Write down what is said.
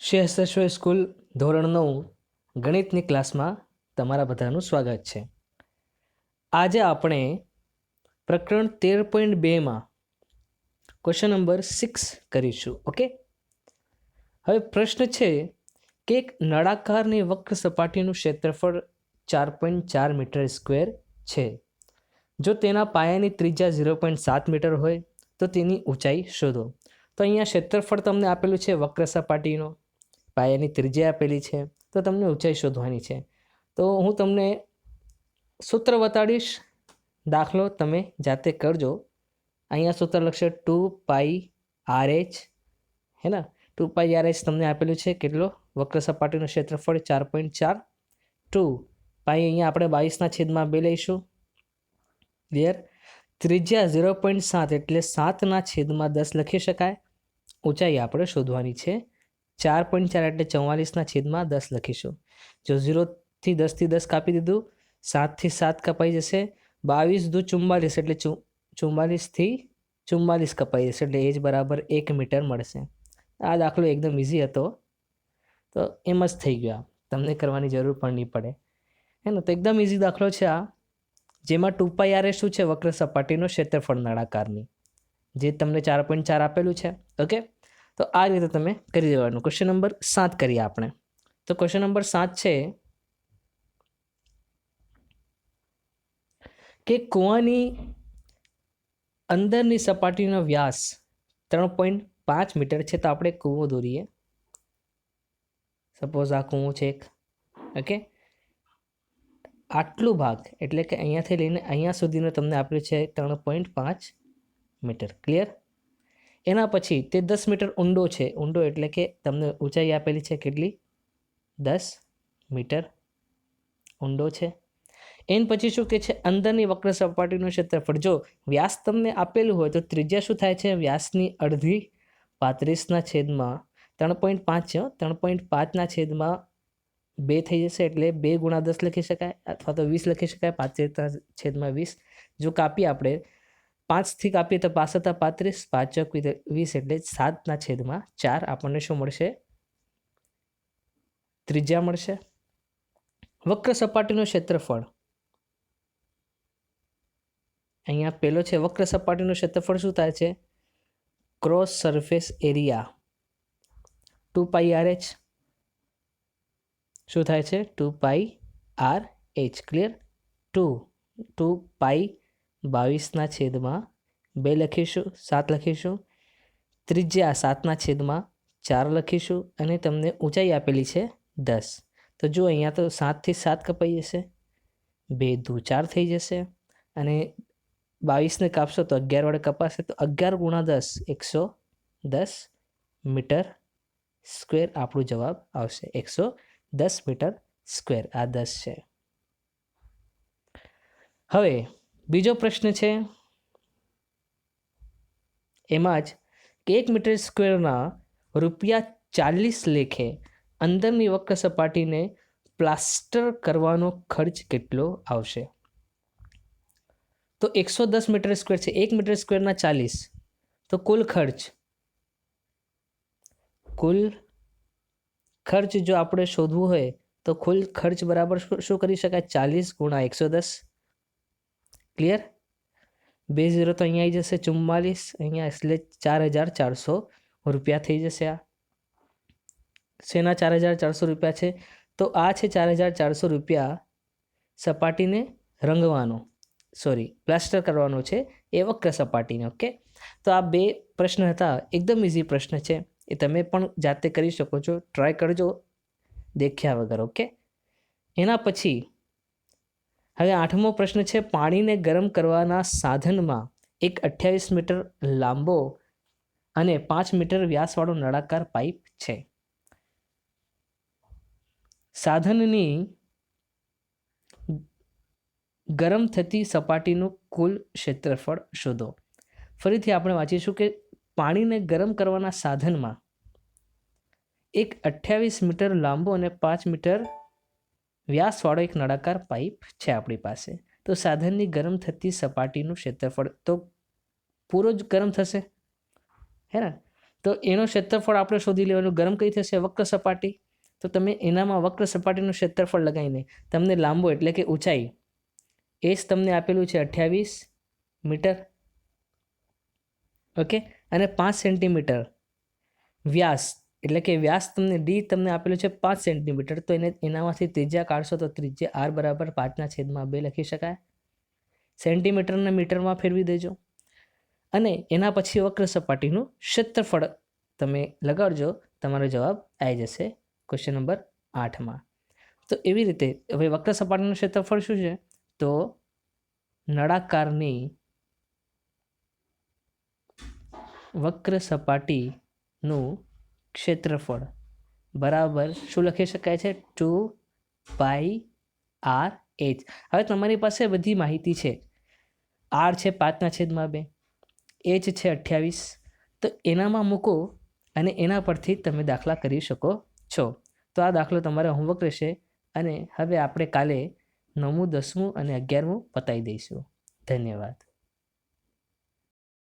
Shri school ધોરણ નવ, ગણિતની ક્લાસમાં તમારા બધાનું સ્વાગત છે. આજે આપણે પ્રકરણ તેર પોઈન્ટ બેમાં ક્વેશ્ચન નંબર સિક્સ કરીશું, ઓકે? હવે પ્રશ્ન છે કે એક નળાકારની વક્ર સપાટીનું ક્ષેત્રફળ ચાર પોઈન્ટ ચાર મીટર સ્ક્વેર છે. જો તેના પાયાની ત્રિજ્યા ઝીરો પોઈન્ટ સાત મીટર હોય, તો તેની ઊંચાઈ શોધો. તો અહીંયા ક્ષેત્રફળ તમને આપેલું છે વક્ર સપાટીનો. પાયાની ત્રિજ્યા આપેલી છે, તો તમને ઊંચાઈ શોધવાની છે. તો હું તમને સૂત્ર બતાડીશ. દાખલો તમે જાતે કરજો. અહીંયા સૂત્ર લખશે ટુ પાઈ આર એચ, હે ને? ટુ પાઈ આર એચ તમને આપેલું છે કેટલો? વક્ર સપાટીનું ક્ષેત્રફળ ચાર પોઈન્ટ ચાર. ટુ પાઈ અહીંયા આપણે બાવીસના છેદમાં બે લઈશું. ક્લિયર? ત્રિજ્યા ઝીરો પોઈન્ટ સાત એટલે સાતના છેદમાં દસ લખી શકાય. ઊંચાઈ આપણે શોધવાની છે. ચાર પોઈન્ટ ચાર એટલે ચૌવાલીસના છેદમાં દસ લખીશું. જો ઝીરોથી દસથી દસ કાપી દીધું, સાતથી સાત કપાઈ જશે, બાવીસ દુ ચુમ્માલીસ એટલે ચુ ચુમ્માલીસથી ચુમ્માલીસ કપાઈ જશે એટલે એ જ બરાબર એક મીટર મળશે. આ દાખલો એકદમ ઇઝી હતો. તો એમ જ થઈ ગયો. તમને કરવાની જરૂર પણ નહીં પડે. હે ને, તો એકદમ ઇઝી દાખલો છે આ. જેમાં ટુ પાઈ શું છે? વક્ર સપાટીનો ક્ષેત્રફળ નળાકારની. જે તમને ચાર પોઈન્ટ ચાર આપેલું છે. ઓકે? તો આ રીતે તમે કરી દેવાનું. ક્વેશ્ચન નંબર સાત કરીએ આપણે. તો ક્વેશ્ચન નંબર સાત છે કે કૂવાની અંદરની સપાટીનો વ્યાસ ત્રણ પોઈન્ટ પાંચ મીટર છે. તો આપણે કૂવો દોરીએ. સપોઝ આ કૂવો છે એક. ઓકે આટલું ભાગ એટલે કે અહીંયાથી લઈને અહીંયા સુધીનો તમને આપ્યું છે ત્રણ પોઈન્ટ પાંચ મીટર. ક્લિયર એના પછી તે દસ મીટર ઊંડો છે. ઊંડો એટલે કે તમને ઊંચાઈ આપેલી છે કેટલી? દસ મીટર ઊંડો છે. એન પછી શું કે છે? અંદરની વક્ર સપાટીનું ક્ષેત્રફળ. જો વ્યાસ તમને આપેલું હોય તો ત્રિજ્યા શું થાય છે? વ્યાસની અડધી પાંત્રીસના છેદમાં ત્રણ પોઈન્ટ પાંચ છે ત્રણ પોઈન્ટ પાંચના છેદમાં બે થઈ જશે એટલે બે ગુણા દસ લખી શકાય અથવા તો વીસ લખી શકાય. પાંત્રીસના છેદમાં વીસ. જો કાપીએ આપણે પાંચથી કાપીએ તો પાસ હતા પાંત્રીસ પાંચ ચોક વીસ એટલે સાતના છેદમાં ચાર આપણને શું મળશે? ત્રિજ્યા મળશે. વક્ર સપાટીનું ક્ષેત્રફળ. અહીંયા પેલો છે, વક્ર સપાટીનું ક્ષેત્રફળ શું થાય છે? Cross surface area. Two pi R H. શું થાય છે? Two pi R H. Clear? Two. Two pi બાવીસના છેદમાં બે લખીશું, સાત લખીશું. ત્રિજ્યા સાતના છેદમાં ચાર લખીશું અને તમને ઊંચાઈ આપેલી છે દસ. તો જો અહીંયા તો સાતથી સાત કપાઈ જશે, બે દૂ ચાર થઈ જશે અને બાવીસને કાપશો તો અગિયાર વડે કપાશે. તો અગિયાર ગુણા દસ, એકસો દસ મીટર સ્ક્વેર આપણો જવાબ આવશે. એકસો દસ મીટર સ્ક્વેર આ દસ છે. હવે બીજો પ્રશ્ન છે, એમાં જ કે એક મીટર સ્ક્વેરના રૂપિયા ચાલીસ લેખે અંદરની વક્ર સપાટીને પ્લાસ્ટર કરવાનો ખર્ચ કેટલો આવશે? તો એકસો દસ મીટર સ્ક્વેર છે, એક મીટર સ્ક્વેરના ચાલીસ. તો કુલ ખર્ચ? કુલ ખર્ચ જો આપણે શોધવું હોય, તો કુલ ખર્ચ બરાબર શું કરી શકાય? ચાલીસ ગુણા એકસો દસ. ક્લિયર બે ઝીરો તો અહીંયા આવી જશે ચુમ્માલીસ, અહીંયા એટલે ચાર હજાર ચારસો રૂપિયા થઈ જશે આ. શેના ચાર હજાર ચારસો રૂપિયા છે? તો આ છે ચાર હજાર ચારસો રૂપિયા સપાટીને રંગવાનો. સોરી પ્લાસ્ટર કરવાનો છે એ વક્ર સપાટીને ઓકે તો આ બે પ્રશ્ન હતા, એકદમ ઇઝી પ્રશ્ન છે. એ તમે પણ જાતે કરી શકો છો. ટ્રાય કરજો, દેખ્યા વગર ઓકે એના પછી હવે આઠમો પ્રશ્ન છે, પાણીને ગરમ કરવાના સાધનમાં એક અઠ્યાવીસ મીટર લાંબો અને પાંચ મીટર વ્યાસવાળો નળાકાર પાઇપ છે. સાધનની ગરમ થતી સપાટીનું કુલ ક્ષેત્રફળ શોધો. ફરીથી આપણે વાંચીશું કે પાણીને ગરમ કરવાના સાધનમાં એક અઠ્યાવીસ મીટર લાંબો અને પાંચ મીટર વ્યાસવાળો એક નળાકાર પાઇપ છે આપણી પાસે. તો સાધનની ગરમ થતી સપાટીનું ક્ષેત્રફળ, તો પૂરો જ ગરમ થશે? હે ને? તો એનો ક્ષેત્રફળ આપણે શોધી લેવાનું. ગરમ કઈ થશે? વક્ર સપાટી. તો તમે એનામાં વક્ર સપાટીનું ક્ષેત્રફળ લગાવીને તમને લાંબો, એટલે કે ઊંચાઈ, એ જ તમને આપેલું છે અઠ્યાવીસ મીટર. ઓકે? અને પાંચ સેન્ટીમીટર વ્યાસ. એટલે કે વ્યાસ તમને ડી તમને આપેલું છે પાંચ સેન્ટીમીટર તો એને, એનામાંથી ત્રિજ્યા કાઢશો તો ત્રિજ્યા આર બરાબર પાંચના છેદમાં બે લખી શકાય. સેન્ટીમીટરને મીટરમાં ફેરવી દેજો. અને એના પછી વક્ર સપાટીનું ક્ષેત્રફળ તમે લગાડજો, તમારો જવાબ આવી જશે ક્વેશ્ચન નંબર આઠમાં. તો એવી રીતે, હવે વક્ર સપાટીનું ક્ષેત્રફળ શું છે? તો નળાકારની વક્ર સપાટીનું ક્ષેત્રફળ. બરાબર? શું લખી શકાય છે? Two pi R H. હવે તમારી પાસે બધી માહિતી છે. આર છે પાંચના છેદમાં બે. એચ છે અઠ્યાવીસ. તો એનામાં મૂકો અને એના પરથી તમે દાખલા કરી શકો છો. તો આ દાખલો તમારે હોમવર્ક રહેશે અને હવે આપણે કાલે નવમું, દસમું અને અગિયારમું પતાવી દઈશું. ધન્યવાદ.